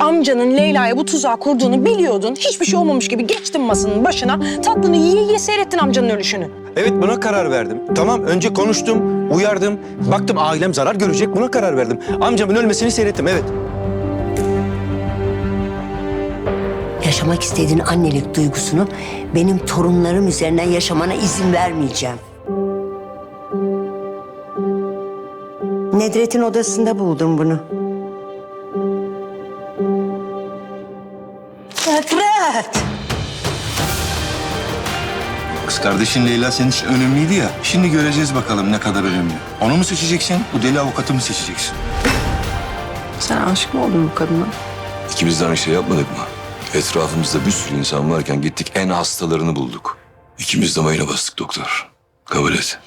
Amcanın Leyla'ya bu tuzağı kurduğunu biliyordun. Hiçbir şey olmamış gibi geçtin masanın başına. Tatlını yiye yiye seyrettin amcanın ölüşünü. Evet buna karar verdim. Tamam önce konuştum, uyardım. Baktım ailem zarar görecek buna karar verdim. Amcamın ölmesini seyrettim evet. Yaşamak istediğin annelik duygusunu benim torunlarım üzerinden yaşamana izin vermeyeceğim. Nedret'in odasında buldum bunu. Nedret! Kız kardeşin Leyla senin için önemliydi ya. Şimdi göreceğiz bakalım ne kadar önemli. Onu mu seçeceksin, bu deli avukatı mı seçeceksin? Sen aşık mı oldun bu kadına? İkimiz de aynı şey yapmadık mı? Etrafımızda bir sürü insan varken gittik en hastalarını bulduk. İkimiz de mayına bastık doktor. Kabul et.